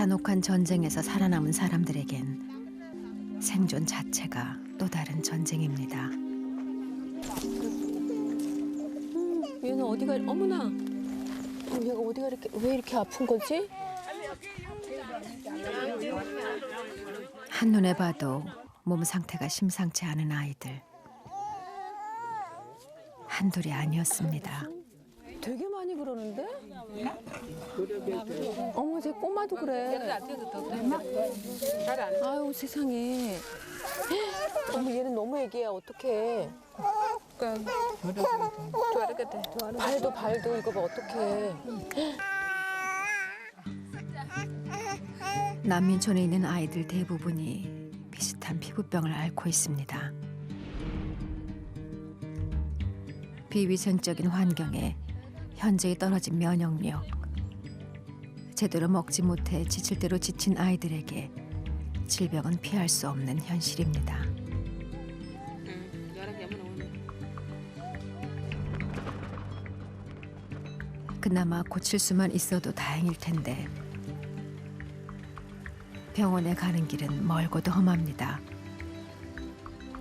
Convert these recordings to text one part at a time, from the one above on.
잔혹한 전쟁에서 살아남은 사람들에겐 생존 자체가 또 다른 전쟁입니다. 얘는 어디가 어머나. 어, 얘가 어디가 이렇게 왜 이렇게 아픈 거지? 한눈에 봐도 몸 상태가 심상치 않은 아이들. 한둘이 아니었습니다. 되게 많이 그러는데? 어머 제 꼬마도 그래. 아유 세상에. 어머 얘는 너무 애기야 어떡해. 발도 발도 이거 봐 어떡해. 난민촌에 있는 아이들 대부분이 비슷한 피부병을 앓고 있습니다. 비위생적인 환경에 현저히 떨어진 면역력, 제대로 먹지 못해 지칠 대로 지친 아이들에게 질병은 피할 수 없는 현실입니다. 그나마 고칠 수만 있어도 다행일 텐데 병원에 가는 길은 멀고도 험합니다.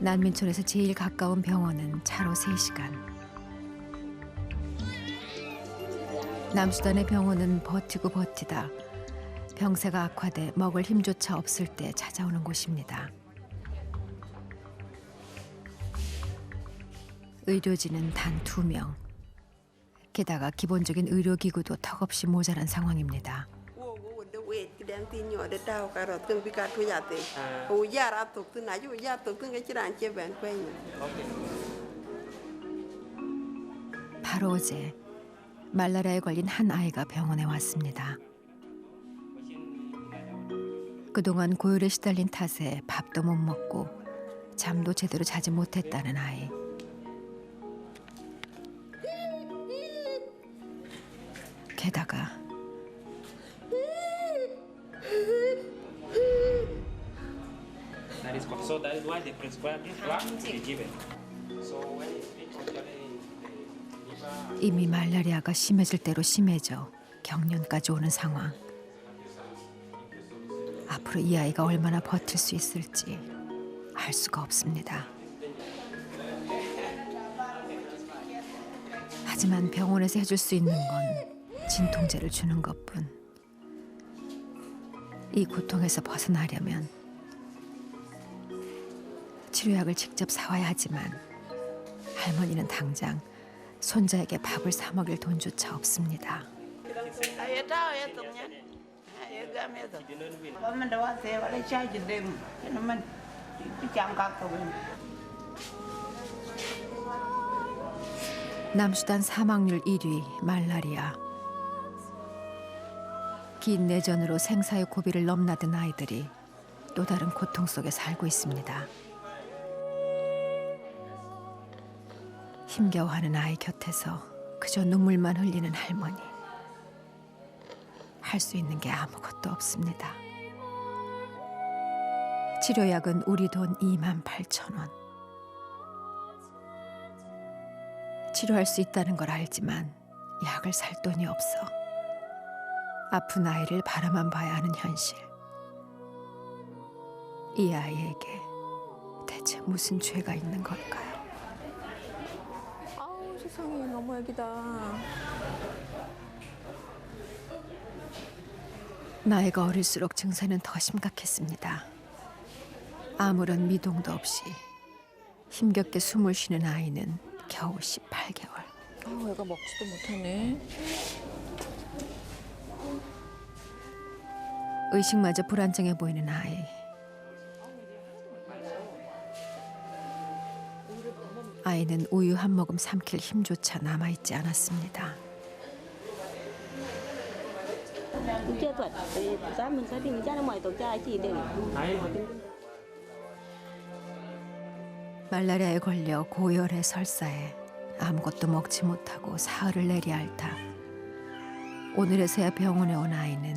난민촌에서 제일 가까운 병원은 차로 3시간. 남수단의 병원은 버티고 버티다 병세가 악화돼 먹을 힘조차 없을 때 찾아오는 곳입니다. 의료진은 단 두 명. 게다가 기본적인 의료기구도 턱없이 모자란 상황입니다. 바로 어제 말라리아에 걸린 한 아이가 병원에 왔습니다. 그동안 고열에 시달린 탓에 밥도 못 먹고 잠도 제대로 자지 못했다는 아이. 게다가 이미 말라리아가 심해질 대로 심해져 경련까지 오는 상황. 앞으로 이 아이가 얼마나 버틸 수 있을지 알 수가 없습니다. 하지만 병원에서 해줄 수 있는 건 진통제를 주는 것뿐. 이 고통에서 벗어나려면 치료약을 직접 사와야 하지만 할머니는 당장 손자에게 밥을 사 먹일 돈조차 없습니다. 남수단 사망률 1위 말라리아. 긴 내전으로 생사의 고비를 넘나든 아이들이 또 다른 고통 속에 살고 있습니다. 힘겨워하는 아이 곁에서 그저 눈물만 흘리는 할머니. 할 수 있는 게 아무것도 없습니다. 치료약은 우리 돈 2만 8천 원. 치료할 수 있다는 걸 알지만 약을 살 돈이 없어 아픈 아이를 바라만 봐야 하는 현실. 이 아이에게 대체 무슨 죄가 있는 걸까요? 세상에 너무 애기다. 나이가 어릴수록 증세는 더 심각했습니다. 아무런 미동도 없이 힘겹게 숨을 쉬는 아이는 겨우 18개월. 아우 애가 먹지도 못하네. 의식마저 불안정해 보이는 아이. 아이는 우유 한 모금 삼킬 힘조차 남아있지 않았습니다. 말라리아에 걸려 고열에 설사해 아무것도 먹지 못하고 사흘을 내리 앓다. 오늘에서야 병원에 온 아이는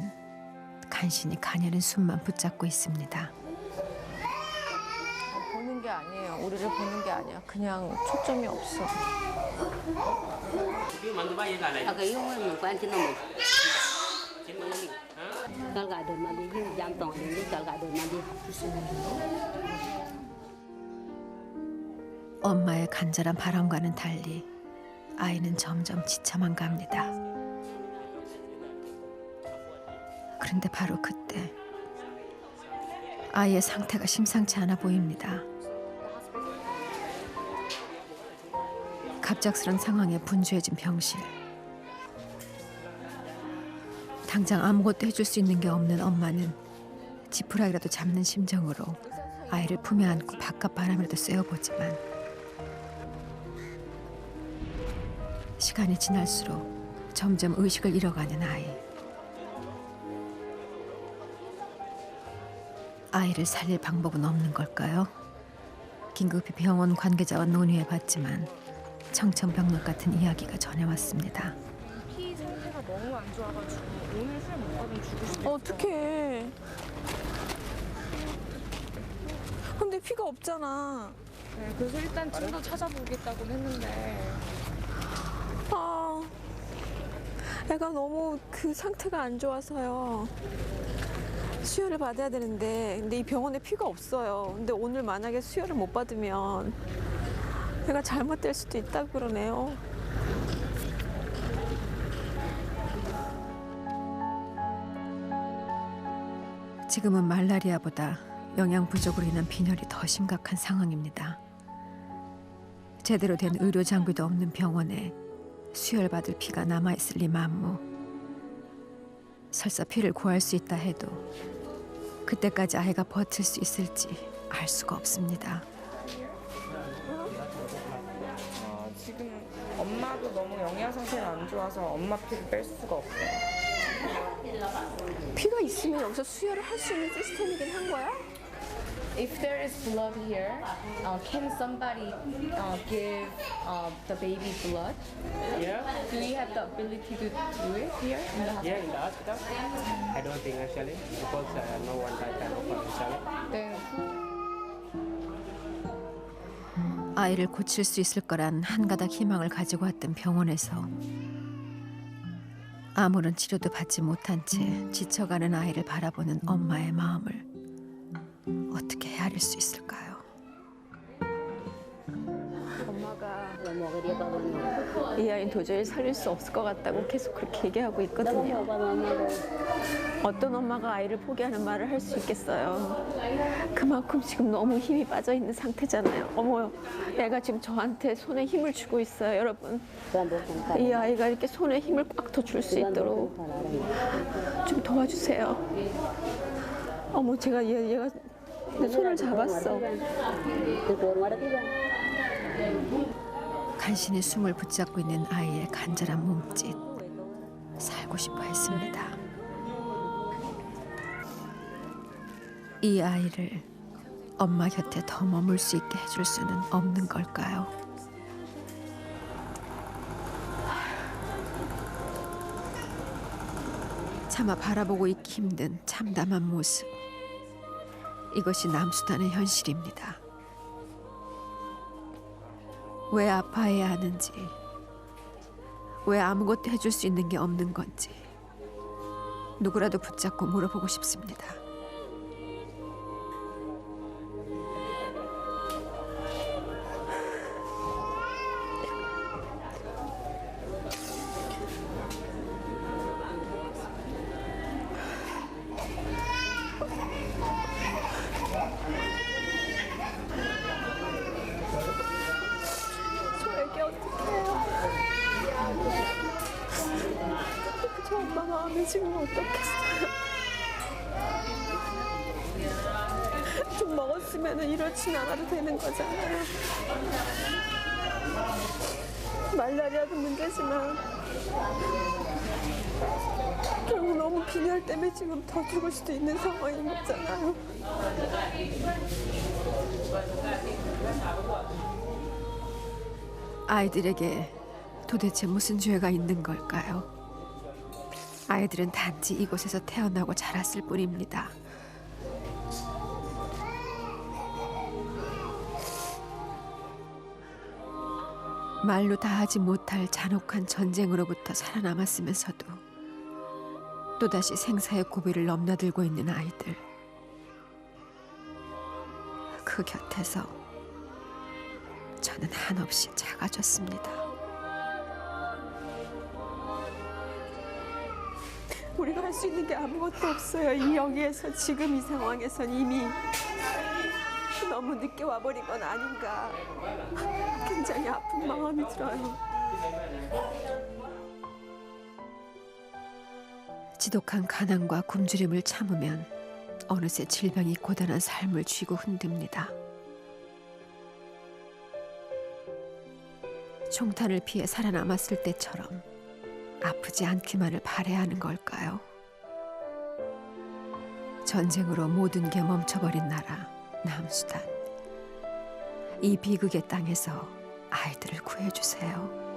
간신히 가녀린 숨만 붙잡고 있습니다. 게 아니에요. 우리를 보는 게 아니야. 그냥 초점이 없어. 엄마의 간절한 바람과는 달리 아이는 점점 지쳐만 갑니다. 그런데 바로 그때 아이의 상태가 심상치 않아 보입니다. 갑작스런 상황에 분주해진 병실. 당장 아무것도 해줄 수 있는 게 없는 엄마는 지푸라기라도 잡는 심정으로 아이를 품에 안고 바깥 바람이라도 쐬어보지만 시간이 지날수록 점점 의식을 잃어가는 아이. 아이를 살릴 방법은 없는 걸까요? 긴급히 병원 관계자와 논의해 봤지만 청천벽력 같은 이야기가 전해왔습니다. 피 상태가 너무 안 좋아가지고 오늘 술 못 받으면 죽을 수도 있어. 어떡해. 근데 피가 없잖아. 네, 그래서 일단 좀 더 찾아보겠다고 했는데 아, 애가 너무 그 상태가 안 좋아서요. 수혈을 받아야 되는데, 근데 이 병원에 피가 없어요. 근데 오늘 만약에 수혈을 못 받으면 애가 잘못될 수도 있다고 그러네요. 지금은 말라리아보다 영양 부족으로 인한 빈혈이 더 심각한 상황입니다. 제대로 된 의료 장비도 없는 병원에 수혈받을 피가 남아 있을 리 만무. 설사 피를 구할 수 있다 해도 그때까지 아이가 버틸 수 있을지 알 수가 없습니다. 엄마도 너무 영양 상태가 안 좋아서 엄마 피를 뺄 수가 없어요. 피가 있으면 여기서 수혈을 할 수 있는 시스템이긴 한 거야? If there is blood here, uh, can somebody uh, give uh, the baby blood? Yeah, Do we have the ability to do it here in the hospital? yeah, in the hospital. I don't think actually because uh, no one that can offer actually. Then who 아이를 고칠 수 있을 거란 한 가닥 희망을 가지고 왔던 병원에서 아무런 치료도 받지 못한 채 지쳐가는 아이를 바라보는 엄마의 마음을 어떻게 헤아릴 수 있을까요? 엄마가 이 아이는 도저히 살릴 수 없을 것 같다고 계속 그렇게 얘기하고 있거든요. 어떤 엄마가 아이를 포기하는 말을 할 수 있겠어요. 그만큼 지금 너무 힘이 빠져 있는 상태잖아요. 어머, 애가 지금 저한테 손에 힘을 주고 있어요, 여러분. 이 아이가 이렇게 손에 힘을 꽉 더 줄 수 있도록 좀 도와주세요. 어머, 제가 얘, 얘가 내 손을 잡았어. 간신히 숨을 붙잡고 있는 아이의 간절한 몸짓 살고 싶어 했습니다. 이 아이를 엄마 곁에 더 머물 수 있게 해줄 수는 없는 걸까요? 차마 바라보고 있기 힘든 참담한 모습. 이것이 남수단의 현실입니다. 왜 아파해야 하는지, 왜 아무것도 해줄 수 있는 게 없는 건지, 누구라도 붙잡고 물어보고 싶습니다. 지금 어떻겠어요? 좀 먹었으면 이렇진 않아도 되는 거잖아요. 말라리아도 문제지만 결국 너무 빈혈 때문에 지금 더 죽을 수도 있는 상황인 거잖아요. 아이들에게 도대체 무슨 죄가 있는 걸까요? 아이들은 단지 이곳에서 태어나고 자랐을 뿐입니다. 말로 다 하지 못할 잔혹한 전쟁으로부터 살아남았으면서도 또다시 생사의 고비를 넘나들고 있는 아이들. 그 곁에서 저는 한없이 작아졌습니다. 우리가 할 수 있는 게 아무것도 없어요. 이 여기에서 지금 이 상황에선 이미 너무 늦게 와버린 건 아닌가. 굉장히 아픈 마음이 들어요. 지독한 가난과 굶주림을 참으면 어느새 질병이 고단한 삶을 쥐고 흔듭니다. 총탄을 피해 살아남았을 때처럼 아프지 않기만을 바래야 하는 걸까요? 전쟁으로 모든 게 멈춰버린 나라 남수단. 이 비극의 땅에서 아이들을 구해주세요.